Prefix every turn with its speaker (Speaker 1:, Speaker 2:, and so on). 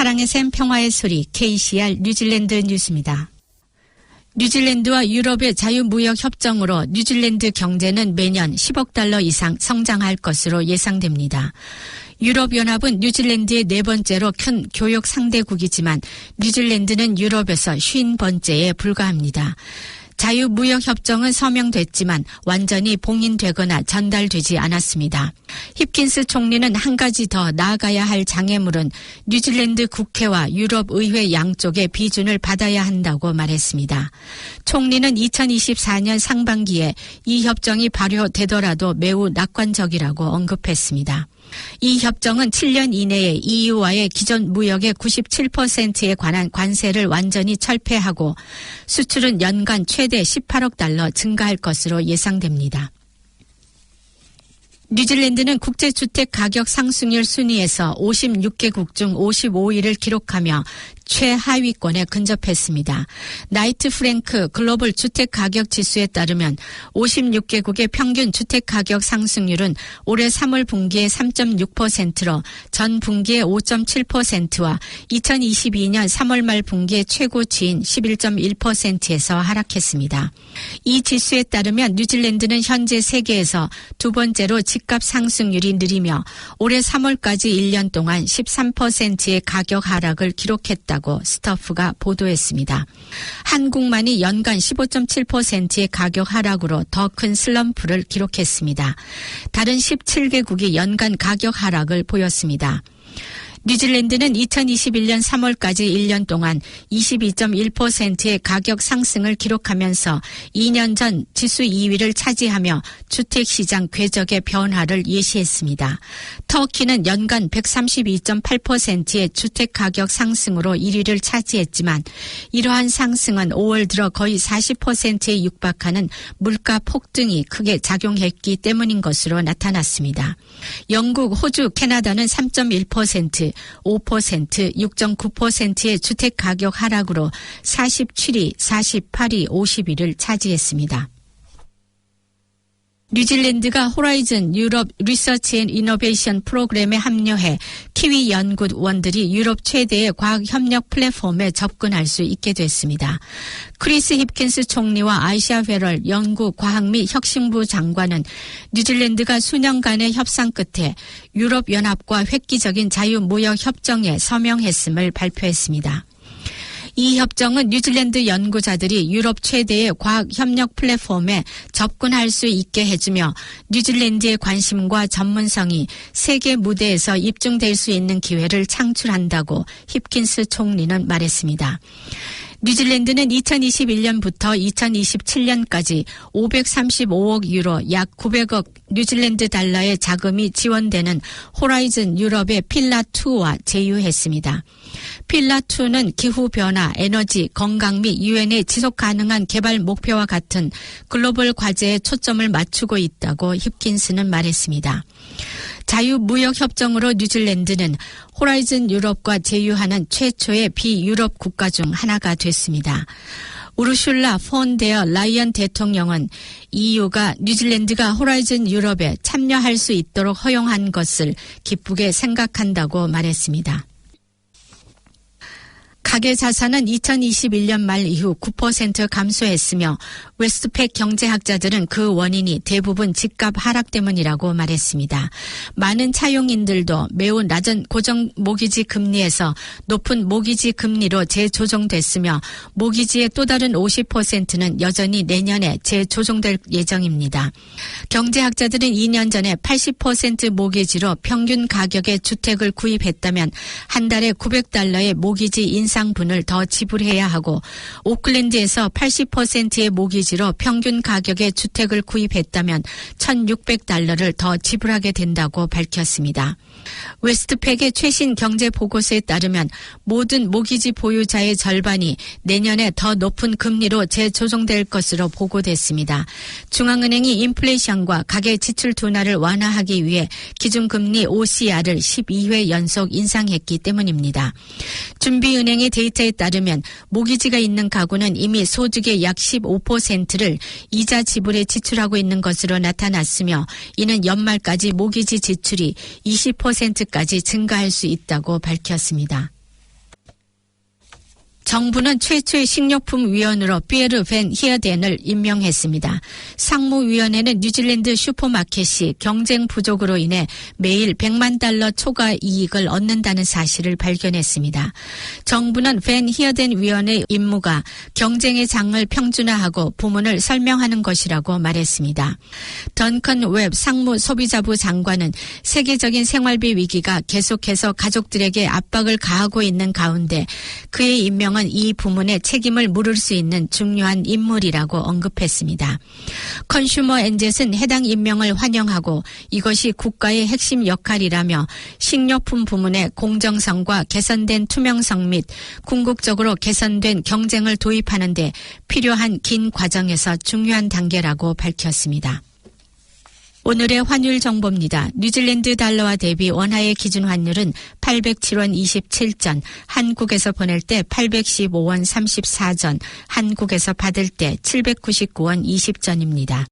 Speaker 1: 사랑의 샘 평화의 소리 KCR 뉴질랜드 뉴스입니다. 뉴질랜드와 유럽의 자유무역 협정으로 뉴질랜드 경제는 매년 10억 달러 이상 성장할 것으로 예상됩니다. 유럽연합은 뉴질랜드의 네 번째로 큰 교역 상대국이지만 뉴질랜드는 유럽에서 50번째에 불과합니다. 자유무역협정은 서명됐지만 완전히 봉인되거나 전달되지 않았습니다. 힙킨스 총리는 한 가지 더 나아가야 할 장애물은 뉴질랜드 국회와 유럽 의회 양쪽의 비준을 받아야 한다고 말했습니다. 총리는 2024년 상반기에 이 협정이 발효되더라도 매우 낙관적이라고 언급했습니다. 이 협정은 7년 이내에 EU와의 기존 무역의 97%에 관한 관세를 완전히 철폐하고 수출은 연간 최대 18억 달러 증가할 것으로 예상됩니다. 뉴질랜드는 국제주택 가격 상승률 순위에서 56개국 중 55위를 기록하며 최하위권에 근접했습니다. 나이트 프랭크 글로벌 주택 가격 지수에 따르면 56개국의 평균 주택 가격 상승률은 올해 3월 분기에 3.6%로 전 분기의 5.7%와 2022년 3월 말 분기의 최고치인 11.1%에서 하락했습니다. 이 지수에 따르면 뉴질랜드는 현재 세계에서 두 번째로 집값 상승률이 느리며 올해 3월까지 1년 동안 13%의 가격 하락을 기록했다고 있다고 스타프가 보도했습니다. 한국만이 연간 15.7%의 가격 하락으로 더 큰 슬럼프를 기록했습니다. 다른 17개국이 연간 가격 하락을 보였습니다. 뉴질랜드는 2021년 3월까지 1년 동안 22.1%의 가격 상승을 기록하면서 2년 전 지수 2위를 차지하며 주택시장 궤적의 변화를 예시했습니다. 터키는 연간 132.8%의 주택 가격 상승으로 1위를 차지했지만 이러한 상승은 5월 들어 거의 40%에 육박하는 물가 폭등이 크게 작용했기 때문인 것으로 나타났습니다. 영국, 호주, 캐나다는 3.1%, 5%, 6.9%의 주택 가격 하락으로 47위, 48위, 50위를 차지했습니다. 뉴질랜드가 호라이즌 유럽 리서치 앤 이노베이션 프로그램에 합류해 키위 연구원들이 유럽 최대의 과학 협력 플랫폼에 접근할 수 있게 됐습니다. 크리스 힙킨스 총리와 아이샤 베럴 연구 과학 및 혁신부 장관은 뉴질랜드가 수년간의 협상 끝에 유럽 연합과 획기적인 자유 무역 협정에 서명했음을 발표했습니다. 이 협정은 뉴질랜드 연구자들이 유럽 최대의 과학 협력 플랫폼에 접근할 수 있게 해주며 뉴질랜드의 관심과 전문성이 세계 무대에서 입증될 수 있는 기회를 창출한다고 힙킨스 총리는 말했습니다. 뉴질랜드는 2021년부터 2027년까지 535억 유로 약 900억 뉴질랜드 달러의 자금이 지원되는 호라이즌 유럽의 필라2와 제휴했습니다. 필라2는 기후변화, 에너지, 건강 및 유엔의 지속 가능한 개발 목표와 같은 글로벌 과제에 초점을 맞추고 있다고 힙킨스는 말했습니다. 자유무역협정으로 뉴질랜드는 호라이즌 유럽과 제휴하는 최초의 비유럽 국가 중 하나가 됐습니다. 우르슐라 폰데어 라이언 대통령은 EU가 뉴질랜드가 호라이즌 유럽에 참여할 수 있도록 허용한 것을 기쁘게 생각한다고 말했습니다. 가계 자산은 2021년 말 이후 9% 감소했으며 웨스트팩 경제학자들은 그 원인이 대부분 집값 하락 때문이라고 말했습니다. 많은 차용인들도 매우 낮은 고정 모기지 금리에서 높은 모기지 금리로 재조정됐으며 모기지의 또 다른 50%는 여전히 내년에 재조정될 예정입니다. 경제학자들은 2년 전에 80% 모기지로 평균 가격의 주택을 구입했다면 한 달에 900달러의 모기지 인상 분을 더 지불해야 하고 오클랜드에서 80%의 모기지 토지로 평균 가격의 주택을 구입했다면 1,600달러를 더 지불하게 된다고 밝혔습니다. 웨스트팩의 최신 경제 보고서에 따르면 모든 모기지 보유자의 절반이 내년에 더 높은 금리로 재조정될 것으로 보고됐습니다. 중앙은행이 인플레이션과 가계 지출 둔화를 완화하기 위해 기준금리 OCR을 12회 연속 인상했기 때문입니다. 준비은행 의 데이터에 따르면 모기지가 있는 가구는 이미 소득의 약 15%를 이자 지불에 지출하고 있는 것으로 나타났으며 이는 연말까지 모기지 지출이 20%까지 증가할 수 있다고 밝혔습니다. 정부는 최초의 식료품위원으로 피에르 벤 히어덴을 임명했습니다. 상무위원회는 뉴질랜드 슈퍼마켓이 경쟁 부족으로 인해 매일 100만 달러 초과 이익을 얻는다는 사실을 발견했습니다. 정부는 벤 히어덴 위원의 임무가 경쟁의 장을 평준화하고 부문을 설명하는 것이라고 말했습니다. 던컨 웹 상무 소비자부 장관은 세계적인 생활비 위기가 계속해서 가족들에게 압박을 가하고 있는 가운데 그의 임명 은 이 부문의 책임을 물을 수 있는 중요한 인물이라고 언급했습니다. 컨슈머 엔젯은 해당 임명을 환영하고 이것이 국가의 핵심 역할이라며 식료품 부문의 공정성과 개선된 투명성 및 궁극적으로 개선된 경쟁을 도입하는 데 필요한 긴 과정에서 중요한 단계라고 밝혔습니다. 오늘의 환율 정보입니다. 뉴질랜드 달러와 대비 원화의 기준 환율은 807원 27전, 한국에서 보낼 때 815원 34전, 한국에서 받을 때 799원 20전입니다.